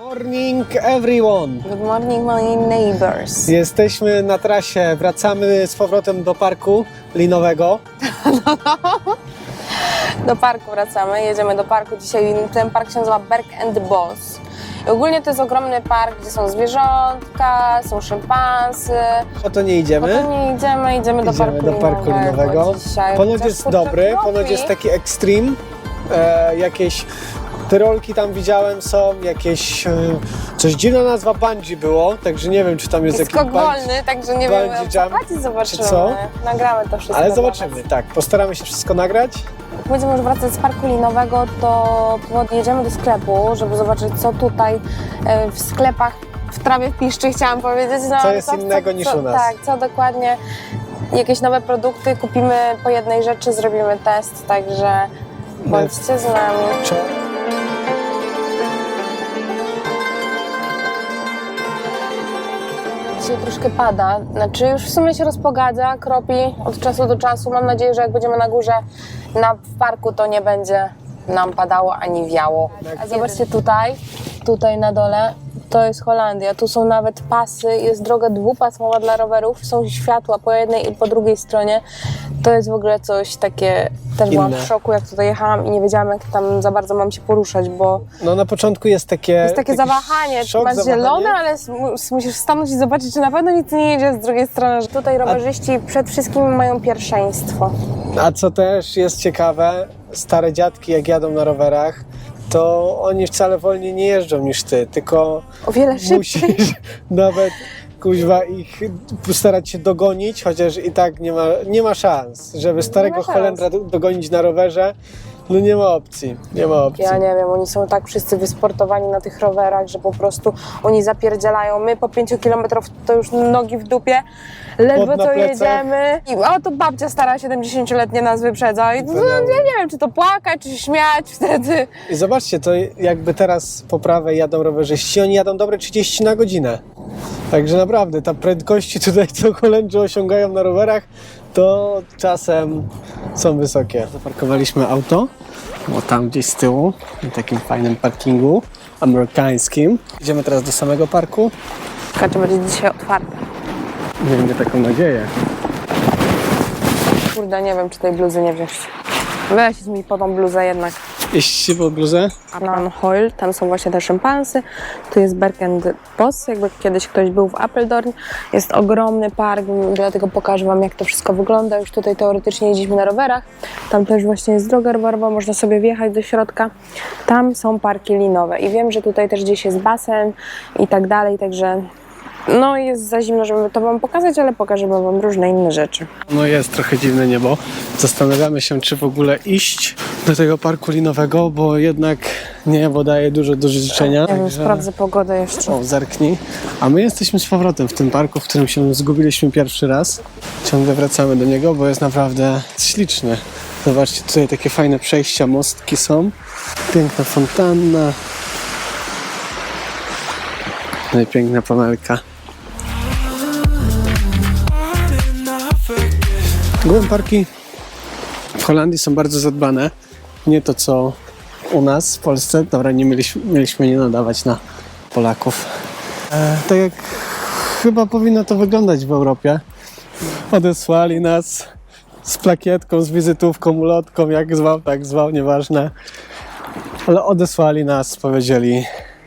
Morning everyone! Good morning, my neighbors. Jesteśmy na trasie, wracamy z powrotem do parku linowego. Do parku wracamy, jedziemy do parku. Dzisiaj ten park się nazywa Berg and Boss. I ogólnie to jest ogromny park, gdzie są zwierzątka, są szympansy. Po to nie Po idziemy. to nie idziemy, idziemy do Idziemy parku do parku linowego. Dzisiaj. Ponoć Chociaż, jest kurczę, dobry, ponoć jest taki extreme. E, jakieś tyrolki tam widziałem są, jakieś... E, coś dziwna nazwa bungee było, także nie wiem czy tam jest, Jest jakiś skok wolny, także nie wiem, co zobaczymy. czy co? Nagramy to wszystko. Ale zobaczymy, tak. Postaramy się wszystko nagrać. Jak będziemy już wracać z parku linowego, to podjedziemy do sklepu, żeby zobaczyć, co tutaj e, w sklepach w trawie w piszczy chciałam powiedzieć. No, Co jest innego niż co, u nas. Tak, co dokładnie, jakieś nowe produkty, kupimy po jednej rzeczy, zrobimy test, także bądźcie z nami. Dzisiaj troszkę pada, znaczy już w sumie się rozpogadza, kropi od czasu do czasu. Mam nadzieję, że jak będziemy na górze, na, w parku, to nie będzie nam padało ani wiało. A zobaczcie tutaj, tutaj na dole, to jest Holandia. Tu są nawet pasy, jest droga dwupasmowa dla rowerów, są światła po jednej i po drugiej stronie. To jest w ogóle coś takie, też byłam Inne. w szoku, jak tutaj jechałam i nie wiedziałam, jak tam za bardzo mam się poruszać, bo No na początku jest takie... jest takie taki zawahanie, szok, masz zawahanie. zielone, ale s- mus- musisz stanąć i zobaczyć, czy na pewno nic nie jedzie z drugiej strony. Że Tutaj rowerzyści przed wszystkim mają pierwszeństwo. A co też jest ciekawe, stare dziadki jak jadą na rowerach, to oni wcale wolniej nie jeżdżą niż ty, tylko O wiele szybciej. musisz nawet kuźwa ich starać się dogonić, chociaż i tak nie ma, nie ma szans, żeby starego szans. Holendra do- dogonić na rowerze. No nie ma opcji, nie ma opcji. Ja nie wiem, oni są tak wszyscy wysportowani na tych rowerach, że po prostu oni zapierdzielają. My po 5 kilometrów to już nogi w dupie, ledwo co jedziemy. I o, to babcia stara 70-letnia nas wyprzedza. I to, ja nie wiem, czy to płakać, czy się śmiać wtedy. I zobaczcie, to jakby teraz po prawej jadą rowerzyści, oni jadą dobre 30 na godzinę. Także naprawdę, ta prędkości tutaj, co Holendrzy osiągają na rowerach, to czasem są wysokie. Zaparkowaliśmy auto, bo tam gdzieś z tyłu, na takim fajnym parkingu amerykańskim. Idziemy teraz do samego parku. Kaczy będzie dzisiaj otwarte. Miejmy taką nadzieję. Kurde, nie wiem, czy tej bluzy nie wziąć. Weź mi po tą bluzę jednak. Jeśli w bluzę, Arnan Hoyle, tam są właśnie te szympansy. Tu jest Berg and Boss, jakby kiedyś ktoś był w Apeldoorn. Jest ogromny park, dlatego pokażę Wam, jak to wszystko wygląda. Już tutaj teoretycznie jeździliśmy na rowerach. Tam też właśnie jest droga rowerowa, można sobie wjechać do środka. Tam są parki linowe i wiem, że tutaj też gdzieś jest basen i tak dalej, także no jest za zimno, żeby to Wam pokazać, ale pokażemy Wam różne inne rzeczy. No jest trochę dziwne niebo. Zastanawiamy się, czy w ogóle iść do tego parku linowego, bo jednak niebo daje dużo do życzenia. Ja Także- sprawdzę pogodę jeszcze. O, zerknij. A my jesteśmy z powrotem w tym parku, w którym się zgubiliśmy pierwszy raz. Ciągle wracamy do niego, bo jest naprawdę śliczny. Zobaczcie, tutaj takie fajne przejścia, mostki są. Piękna fontanna. No i piękna pamelka. Główne parki w Holandii są bardzo zadbane. Nie to co u nas w Polsce. Dobra, nie mieliśmy, mieliśmy nie nadawać na Polaków. E, tak jak chyba powinno to wyglądać w Europie. Odesłali nas z plakietką, z wizytówką, ulotką, jak zwał, tak zwał, nieważne. Ale odesłali nas, powiedzieli,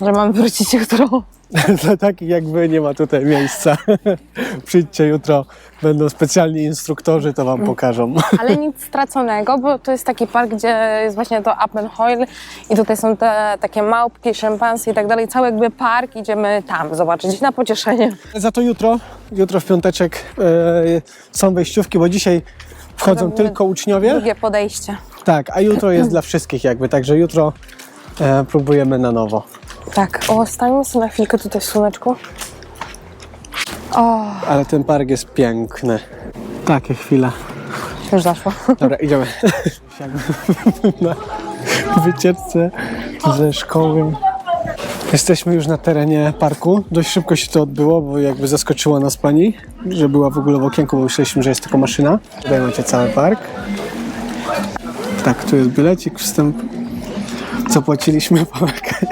Że mam wrócić jutro. dla takich jak wy nie ma tutaj miejsca. Przyjdźcie jutro, będą specjalni instruktorzy, to wam pokażą. Ale nic straconego, bo to jest taki park, gdzie jest właśnie to Appenheul i tutaj są te takie małpki, szympansy i tak dalej. Cały jakby park, idziemy tam zobaczyć na pocieszenie. Za to jutro, jutro w piąteczek e, są wejściówki, bo dzisiaj wchodzą tylko uczniowie. Drugie podejście. Tak, a jutro jest dla wszystkich jakby, także jutro e, próbujemy na nowo. Tak, o, stańmy sobie na chwilkę tutaj w słoneczku. O, Ale ten park jest piękny. Takie chwile. już zaszło. Dobra, idziemy. na wycieczce ze szkoły. Jesteśmy już na terenie parku. Dość szybko się to odbyło, bo jakby zaskoczyła nas pani, że była w ogóle w okienku, bo myśleliśmy, że jest tylko maszyna. Tutaj macie cały park. Tak, tu jest bilecik, wstęp. Co płaciliśmy? Pałkę?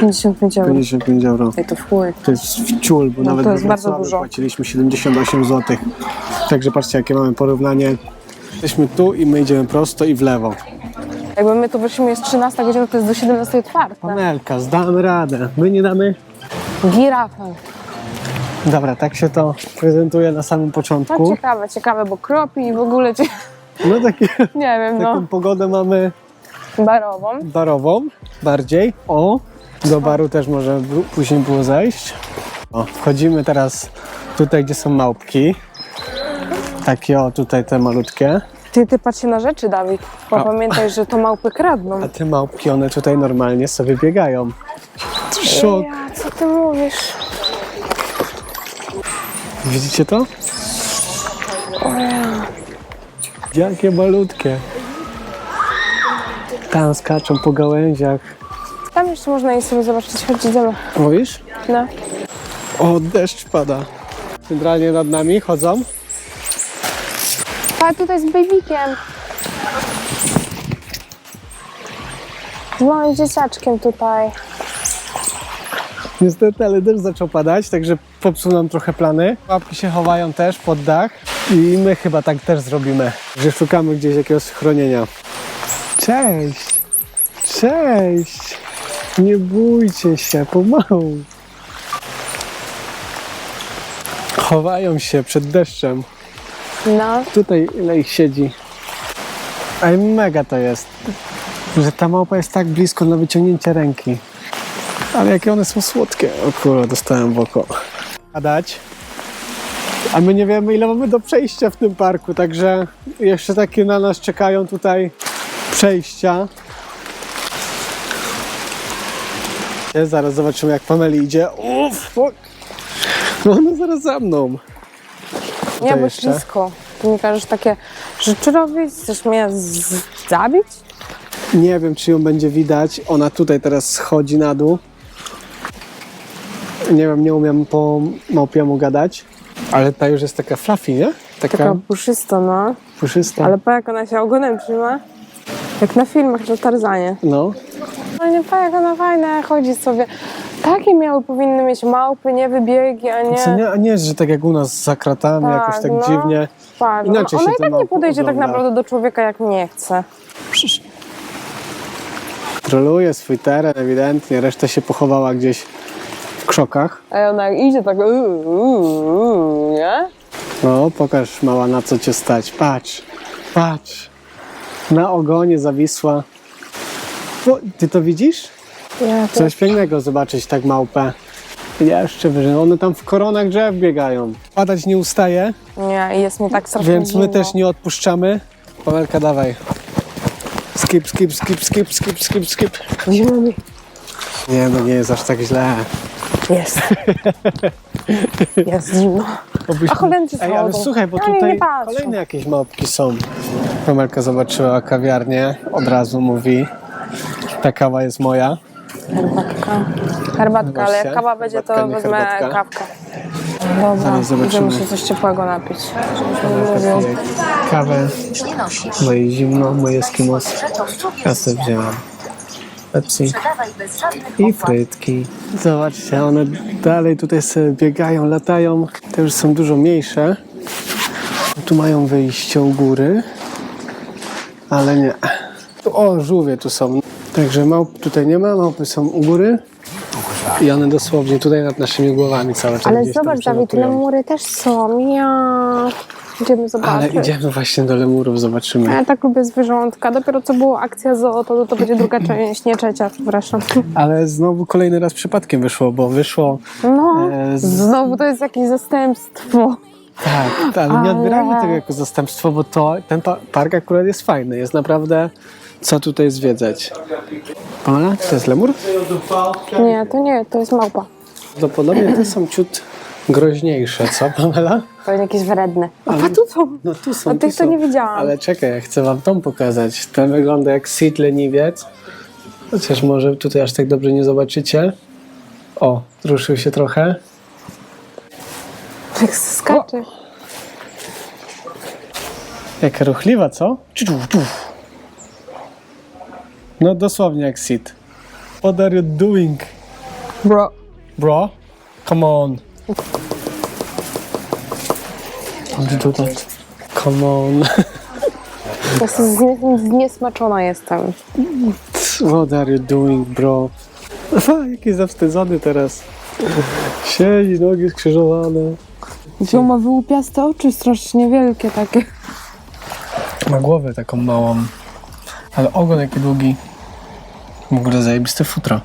55 euro. 55 euro. Ej, to w chuj. To jest wciul, bo No nawet to we bardzo Wrocławiu dużo. płaciliśmy 78 zł. Także patrzcie, jakie mamy porównanie. Jesteśmy tu i my idziemy prosto i w lewo. Jakby my tu wyszliśmy, jest 13 godzina, to jest do 17 otwarte. Panelka, zdamy radę. My nie damy? Girafę. Dobra, tak się to prezentuje na samym No początku. ciekawe, ciekawe, bo kropi i w ogóle, ci- No takie, nie wiem, no, taką pogodę mamy barową. barową bardziej. O, do baru też może później było zejść. O, wchodzimy teraz tutaj, gdzie są małpki. Takie o, tutaj te malutkie. Ty, ty patrz się na rzeczy, Dawid, bo A. pamiętaj, że to małpy kradną. A te małpki, one tutaj normalnie sobie biegają. Szok. Ja, co ty mówisz? Widzicie to? Jakie malutkie. Tam skaczą po gałęziach. Tam jeszcze można iść sobie zobaczyć, chodź, idziemy. Mówisz? No. O, deszcz pada. Centralnie nad nami chodzą. A tutaj z babykiem. Z małym dzieciaczkiem tutaj. Niestety, ale deszcz zaczął padać, także popsuł nam trochę plany. Łapki się chowają też pod dach i my chyba tak też zrobimy, że szukamy gdzieś jakiegoś schronienia. Cześć! Cześć! Nie bójcie się, pomału. Chowają się przed deszczem. No. Tutaj ile ich siedzi. Ej, mega to jest, że ta małpa jest tak blisko na wyciągnięcie ręki. Ale jakie one są słodkie. O kurwa, dostałem w oko. A dać? A my nie wiemy ile mamy do przejścia w tym parku, także jeszcze takie na nas czekają tutaj przejścia. Zaraz zobaczymy jak Pameli idzie. Uff, o- no ona zaraz za mną. Nie, bo jeszcze. ślisko. Ty mi każesz takie rzeczy robić? Chcesz mnie zabić? Nie wiem, czy ją będzie widać. Ona tutaj teraz schodzi na dół. Nie wiem, nie umiem po małpiemu gadać. Ale ta już jest taka fluffy, nie? Taka, Taka puszysta, no. puszysta. Ale po jak ona się ogonem trzyma? Jak na filmach na Tarzanie. No, No nie, pa, jak ona fajna, chodzi sobie. Takie miały powinny mieć małpy, nie wybiegi, a nie... co nie, a nie że tak jak u nas za kratami, Tak, jakoś tak no. dziwnie. Patrz, Inaczej ona się i tak nie podejdzie tak naprawdę do człowieka, jak nie chce. Troluje swój teren ewidentnie, reszta się pochowała gdzieś w krzokach. A ona idzie tak, uuu, uuu, uuu, nie? No, pokaż mała na co cię stać. Patrz, patrz. Na ogonie zawisła. O, ty to widzisz? Ja to... Coś pięknego zobaczyć tak małpę. Jeszcze wyżej. One tam w koronach drzew biegają. Padać nie ustaje, Nie, jest mi tak strasznie więc my zimno. też nie odpuszczamy. Pawełka, dawaj. Skip, skip, skip, skip, skip, skip, skip. Zimno mi. Nie, no nie jest aż tak źle. Jest. jest zimno. Obyśmy- A Holendrzy Ej, ale słuchaj, bo Ale nie tutaj patrzą. kolejne jakieś małpki są. Pamelka zobaczyła kawiarnię, od razu mówi, ta kawa jest moja. Herbatka. Herbatka, ale jak kawa będzie, to herbatka, nie wezmę herbatka. kawkę. Dobra, Zaraz zobaczymy. się coś ciepłego napić. Kawę, moje zimno, moje eskimos. Ja sobie wzięłam. Pepsi i frytki. Zobaczcie, one dalej tutaj sobie biegają, latają. Te już są dużo mniejsze. Tu mają wyjście u góry, ale nie. O, żółwie tu są. Także małp tutaj nie ma, małpy są u góry. I one dosłownie tutaj nad naszymi głowami cały czas Ale gdzieś tam zobacz, Dawid, przelatują. lemury też są. Ja. Idziemy Ale zobaczyć. idziemy właśnie do lemurów, zobaczymy. Ja tak lubię zwierzątka. Dopiero co było akcja zoo, to, to będzie druga część, nie trzecia, przepraszam. Ale znowu kolejny raz przypadkiem wyszło, bo wyszło. No, E, z- znowu to jest jakieś zastępstwo. Tak, ale nie Ale- odbieramy tego jako zastępstwo, bo to, ten park akurat jest fajny. Jest naprawdę co tutaj zwiedzać. Pamela, to jest lemur? Nie, to nie, to jest małpa. Prawdopodobnie te są ciut groźniejsze, co Pamela? Pewnie jakieś wredne. A tu są. No tu są, A tu tych to są. nie widziałam. Ale czekaj, ja chcę wam tą pokazać. Ten wygląda jak Sid leniwiec. Chociaż może tutaj aż tak dobrze nie zobaczycie. O, ruszył się trochę. Jak skacze. Jaka ruchliwa, co? No dosłownie jak Sid. What are you doing, Bro. bro? Come on. Don't do that. Come on. Ja znie- zniesmaczona jestem. What are you doing, bro? Jaki zawstydzony teraz. Siedzi, nogi skrzyżowane. Gdzie ma wyłupiaste oczy strasznie wielkie takie. Ma głowę taką małą. Ale ogon jaki długi. W ogóle zajebiste futro.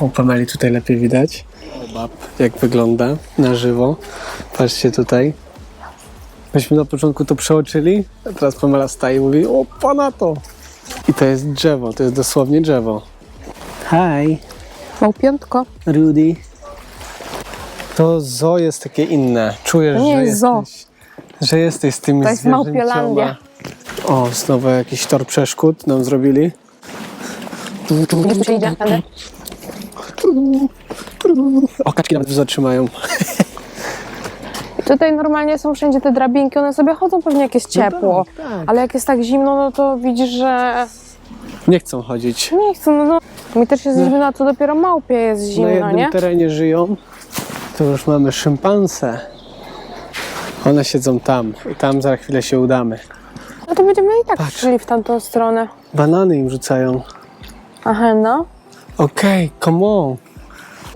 O, Pameli tutaj lepiej widać. O, bab, jak wygląda na żywo. Patrzcie tutaj. Myśmy na początku to przeoczyli, a teraz Pamela staje i mówi, o, pana to. I to jest drzewo, to jest dosłownie drzewo. Hi, Małpiątko. Rudy. To zo jest takie inne. Czujesz, To nie że jest zoo. jesteś, że jesteś z tymi To jest zwierzęcioma. Małpiolandia. O, znowu jakiś tor przeszkód nam zrobili. Się idzie? Tędy? O, kaczki nawet zatrzymają. Tutaj normalnie są wszędzie te drabinki, one sobie chodzą pewnie jak jest ciepło. tak, tak. Ale jak jest tak zimno, no to widzisz, że Nie chcą chodzić. nie chcą, no, no. Mi też jest zimno, a to dopiero małpie jest Na zimno, jednym nie? terenie żyją. To już mamy szympanse. One siedzą tam i tam za chwilę się udamy. No to będziemy i tak szli w tamtą stronę. Banany im rzucają. Aha, no. Okej, come on.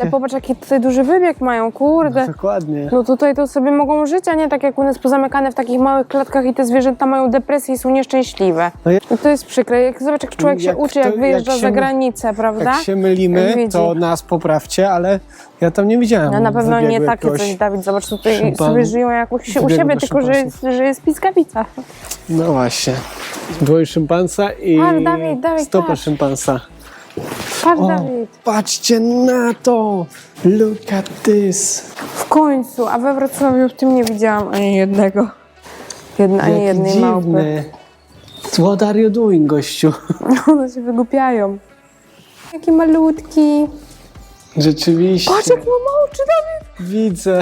Ale popatrz, jaki tutaj duży wybieg mają, kurde. Dokładnie. No tutaj to sobie mogą żyć, a nie tak jak u nas pozamykane w takich małych klatkach i te zwierzęta mają depresję i są nieszczęśliwe. No ja- I to jest przykre. Jak, zobacz, jak człowiek się Jak uczy, to- jak jak wyjeżdża się za granicę, prawda? Jak się mylimy, to nas poprawcie, ale ja tam nie widziałem. No na pewno nie takie coś, Dawid. Zobacz, tutaj szympan- sobie żyją jak u, siebie, tylko że że jest piskawica. No właśnie. Dłoń szympansa i Patrz, Dawid, Dawid, stopa patrz. szympansa. Patrz, O, Dawid. patrzcie na to! Look at this! W końcu, a we Wrocławiu w tym nie widziałam ani jednego. Jedna, ani Jaki jednej małpy. dziwny. What are you doing, gościu? One się wygłupiają. Jaki malutki. Rzeczywiście. Patrz, jak ma oczy, Dawid. Widzę.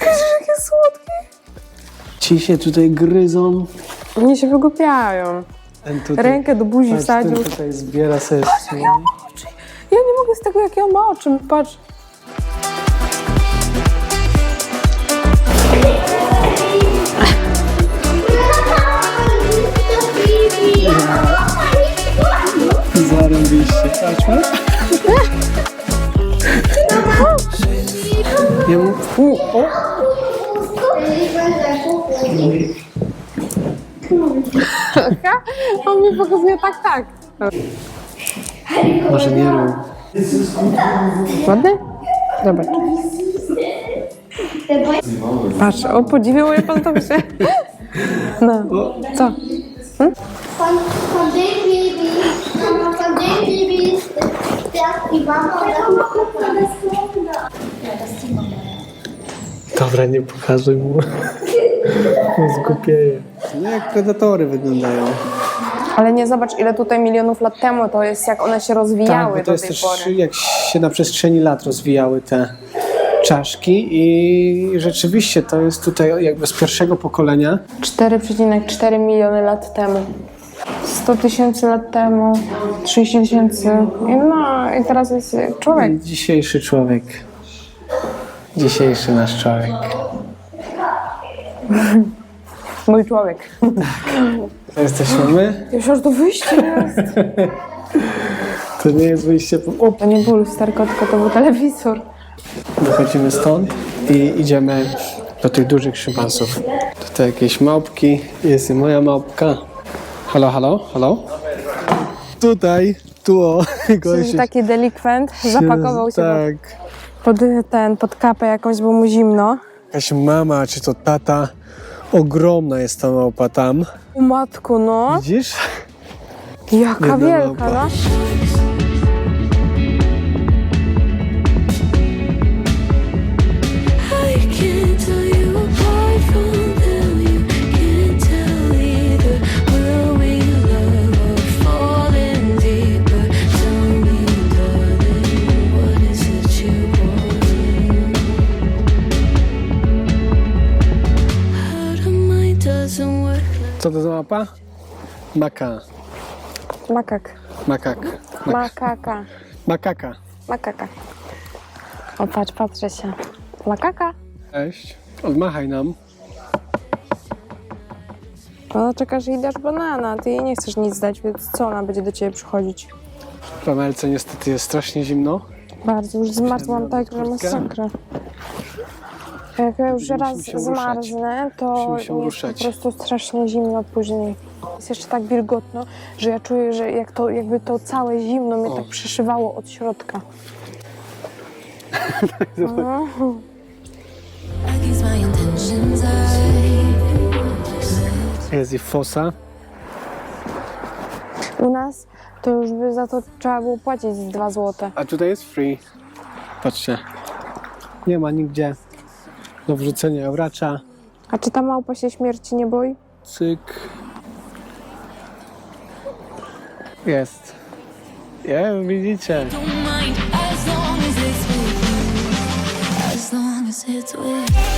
Jakie słodkie. Ci się tutaj gryzą. Oni się wygłupiają. Ten tutaj, Rękę do buzi patrz, ten wsadził. tutaj zbiera sobie słoń. Tego, jakie on ma oczy. Patrz. Zarąbiście. Mów. U, o. On mi pokazuje tak, tak. Może nie rób. Ładny? Zobacz. Patrz, o, podziwiał je pan to się. No, co? Papa. Dobra, nie pokazuj mu. Zgupieje. No jak predatory wyglądają. Ale nie zobacz, ile tutaj milionów lat temu to jest, jak one się rozwijały Tak, bo to jest też pory. jak się na przestrzeni lat rozwijały te czaszki i rzeczywiście to jest tutaj jakby z pierwszego pokolenia. 4,4 miliony lat temu. 100 tysięcy lat temu, 30 tysięcy. I No i teraz jest człowiek. Dzisiejszy człowiek. Dzisiejszy nasz człowiek. Mój człowiek. To jesteśmy my. Już to wyjście jest. To nie jest wyjście. po- O, To nie był lusterko, tylko to był telewizor. wychodzimy stąd i idziemy do tych dużych szympansów. Tutaj jakieś małpki. Jest i moja małpka. Halo, halo, halo? Tutaj, tu o. Czyli taki delikwent zapakował się Tak. pod, ten, pod kapę jakąś, bo mu zimno. Jakaś mama, czy to tata. Ogromna jest ta małpa tam. O matku, no. Widzisz? Jaka Jedna wielka, małpa. no. Mapa? Maka. Makak. Makak. Mak- Makaka. makaka. Makaka. O, patrz, patrzę się. Makaka. Cześć. Odmachaj nam. Ona czeka, że jej dasz banana. Ty jej nie chcesz nic dać, więc co ona będzie do ciebie przychodzić? W Amelce niestety jest strasznie zimno. Bardzo, już zmarzłam tak, że masakra. Jak ja już Musimy raz się ruszać. zmarznę, to Musimy się jest ruszać. po prostu strasznie zimno później. Jest jeszcze tak wilgotno, że ja czuję, że jak to, jakby to całe zimno mnie O. tak przeszywało od środka. No. Against my intentions, I Jest i fosa. U nas to już by za to trzeba było płacić z 2 złote. A tutaj jest free. Patrzcie. Nie ma nigdzie do wrzucenia euracza. A czy ta małpa się śmierci nie boi? Cyk. Jest. Je, widzicie. don't mind as long as it's with you. As long as it's with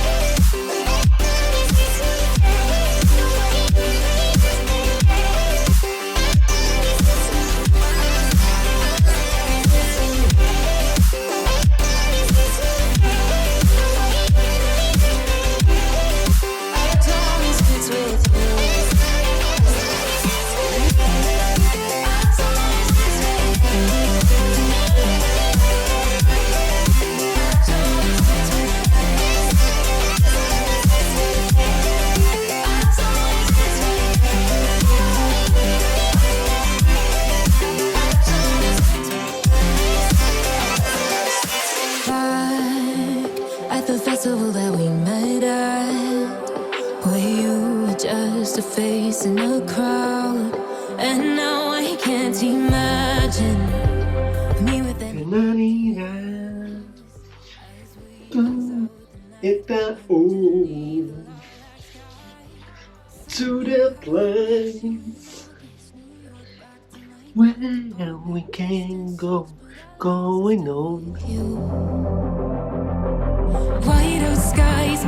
festival that we met at, where you were just a face in a crowd, and now I can't imagine. Me with them. To the place where we can go, going on. White out skies,